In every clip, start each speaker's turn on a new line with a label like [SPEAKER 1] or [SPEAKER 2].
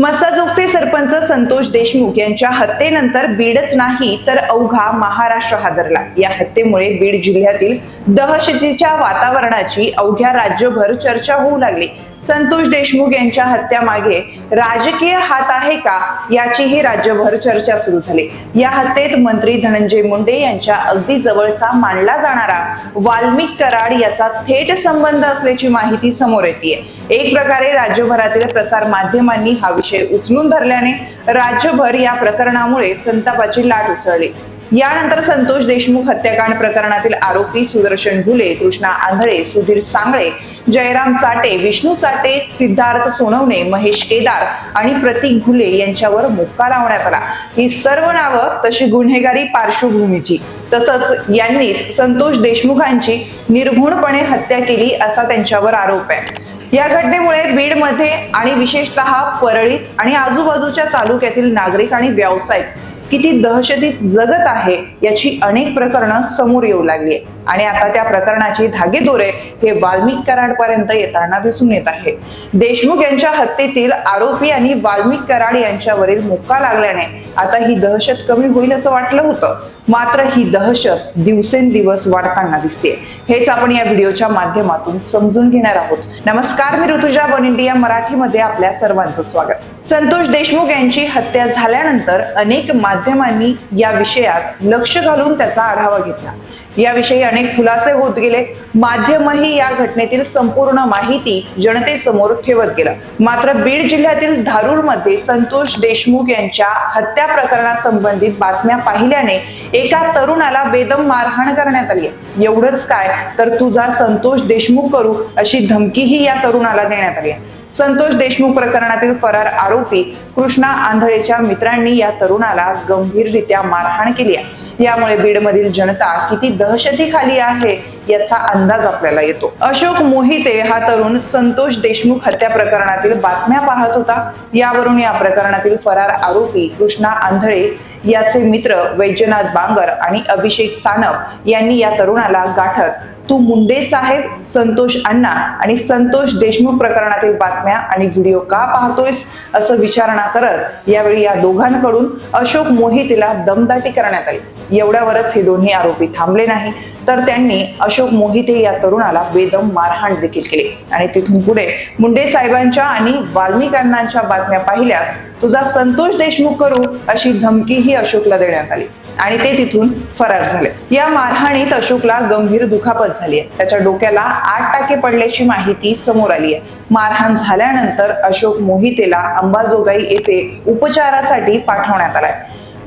[SPEAKER 1] मस्साजोगचे सरपंच संतोष देशमुख यांच्या हत्येनंतर बीडच नाही तर अवघा महाराष्ट्र हादरला. या हत्येमुळे बीड जिल्ह्यातील दहशतीच्या वातावरणाची अवघ्या राज्यभर चर्चा होऊ लागली. संतोष देशमुख यांच्या हत्यामागे राजकीय हात आहे का याचीही राज्यभर चर्चा सुरू झाली. या हत्येत मंत्री धनंजय मुंडे यांच्या अगदी जवळचा मानला जाणारा वाल्मिक कराड याचा थेट संबंध असल्याची माहिती समोर येते एक प्रकारे राज्यभरातील प्रसार माध्यमांनी हा विषय उचलून धरल्याने राज्यभर या प्रकरणामुळे संतापाची लाट उसळली. यानंतर संतोष देशमुख हत्याकांड प्रकरणातील आरोपी सुदर्शन घुले कृष्णा आंधळे सुधीर सांगळे जयराम चाटे विष्णू चाटे सिद्धार्थ सोनवणे महेश केदार आणि प्रतीक घुले यांच्यावर मुक्का लावण्यात आला. ही सर्व नावं तशी गुन्हेगारी पार्श्वभूमीची. तसंच यांनीच संतोष देशमुखांची निर्घुणपणे हत्या केली असा त्यांच्यावर आरोप आहे. या घटनेमुळे बीडमध्ये आणि विशेषतः परळीत आणि आजूबाजूच्या तालुक्यातील नागरिक आणि व्यावसायिक किती दहशतीत जगत आहे याची अनेक प्रकरणं समोर येऊ लागली आहे आणि आता त्या प्रकरणाची धागेदोरे हे वाल्मिक कराड पर्यंत येताना दिसून येत आहे. देशमुख यांच्या हत्येतील आरोपी आणि वाल्मिक कराड यांच्यावरील मुक्का लागल्याने आता ही दहशत कमी होईल असं वाटलं होतं. मात्र ही दहशत दिवसेंदिवस वाढताना दिसते हेच आपण या व्हिडिओच्या माध्यमातून समजून घेणार आहोत. नमस्कार मी ऋतुजा वन इंडिया मराठीमध्ये आपल्या सर्वांचं स्वागत. संतोष देशमुख यांची हत्या झाल्यानंतर अनेक माध्यमांनी या विषयात लक्ष घालून त्याचा आढावा घेतला. याविषयी अनेक खुलासे होत गेले. माध्यमही या घटनेतील संपूर्ण माहिती जनतेसमोर ठेवत गेलं. मात्र बीड जिल्ह्यातील धारूरमध्ये संतोष देशमुख यांच्या हत्या प्रकरणासंबंधित बातम्या पाहिल्याने एका तरुणाला बेदम मारहाण करण्यात आली एवढंच काय तर तुझा संतोष देशमुख करू अशी धमकीही या तरुणाला देण्यात आली आहे. संतोष देशमुख प्रकरणातील फरार आरोपी कृष्णा आंधळेच्या मित्रांनी या तरुणाला गंभीररित्या मारहाण केली आहे. यामुळे बीडमधील जनता किती दहशतीखाली आहे याचा अंदाज आपल्याला येतो. अशोक मोहिते हा तरुण संतोष देशमुख हत्या प्रकरणातील बातम्या पाहत होता. यावरून या प्रकरणातील फरार आरोपी कृष्णा आंधळे याचे मित्र वैजनाथ बांगर आणि अभिषेक सानप यांनी या तरुणाला गाठत तू मुंडे साहेब संतोष अण्णा आणि संतोष देशमुख प्रकरणातील बातम्या आणि व्हिडिओ का पाहतोयस असं विचारणा करत यावेळी या दोघांकडून अशोक मोहितेला दमदाटी करण्यात आली. एवढ्यावरच हे दोन्ही आरोपी थांबले नाही. तर त्यांनी अशोक मोहिते या तरुणाला बेदम मारहाण देखील केली. आणि तिथून पुढे मुंडे साहेबांच्या आणि वाल्मिक बातम्या पाहिल्यास तुझा संतोष देशमुख करू अशी धमकीही अशोकला देण्यात आली. आणि ते तिथून फरार झाले. या मारहाणीत अशोकला गंभीर दुखापत झाली आहे. त्याच्या डोक्याला आठ टाके पडल्याची माहिती समोर आली आहे. मारहाण झाल्यानंतर अशोक मोहितेला अंबाजोगाई येथे उपचारासाठी पाठवण्यात आलाय.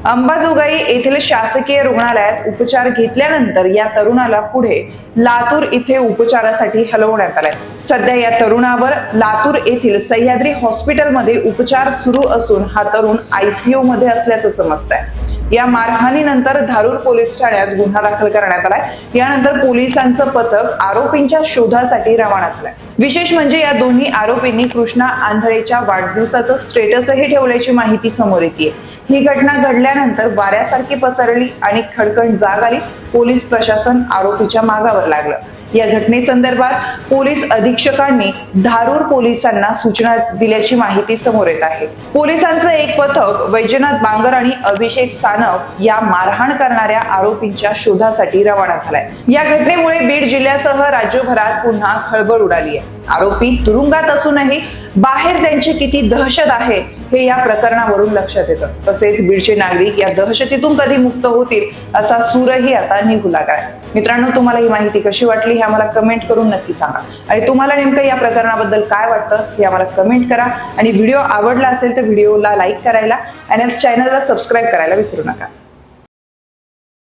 [SPEAKER 1] अंबाजोगाई येथील शासकीय रुग्णालयात उपचार घेतल्यानंतर या तरुणाला पुढे लातूर इथे उपचारासाठी हलवण्यात आलाय. सध्या या तरुणावर लातूर येथील सह्याद्री हॉस्पिटलमध्ये उपचार सुरू असून हा तरुण आयसीयू मध्ये असल्याचं समजतंय. या मारहाणीनंतर धारूर पोलीस ठाण्यात गुन्हा दाखल करण्यात आलाय. यानंतर पोलिसांचं पथक आरोपींच्या शोधासाठी रवाना झालंय. विशेष म्हणजे या दोन्ही आरोपींनी कृष्णा आंधळेच्या वाढदिवसाचं स्टेटसही ठेवल्याची माहिती समोर येते ही घटना घडल्यानंतर वाऱ्यासारखी पसरली आणि खडखड जाग आली. पोलीस प्रशासन आरोपीच्या मागावर लागलं. या घटनेसंदर्भात पोलीस अधीक्षकांनी धारूर पोलिसांना सूचना दिल्याची माहिती समोर येत आहे. पोलिसांचं एक पथक वैजनाथ बांगर आणि अभिषेक सानप या मारहाण करणाऱ्या आरोपींच्या शोधासाठी रवाना झालाय. या घटनेमुळे बीड जिल्ह्यासह राज्यभरात पुन्हा खळबळ उडाली आहे. आरोपी तुरुंगात असूनही बाहेर त्यांची किती दहशत आहे हे या प्रकरणावरून लक्षात येतं. तसेच बीडचे नागरिक या दहशतीतून कधी मुक्त होतील असा सूरही आता निघू लागलाय. मित्रांनो तुम्हाला ही माहिती कशी वाटली हे आम्हाला कमेंट करून नक्की सांगा. आणि तुम्हाला नेमकं या प्रकरणाबद्दल काय वाटतं हे आम्हाला कमेंट करा. आणि व्हिडिओ आवडला असेल तर व्हिडिओला लाईक करायला. आणि चॅनलला सबस्क्राईब करायला विसरू नका.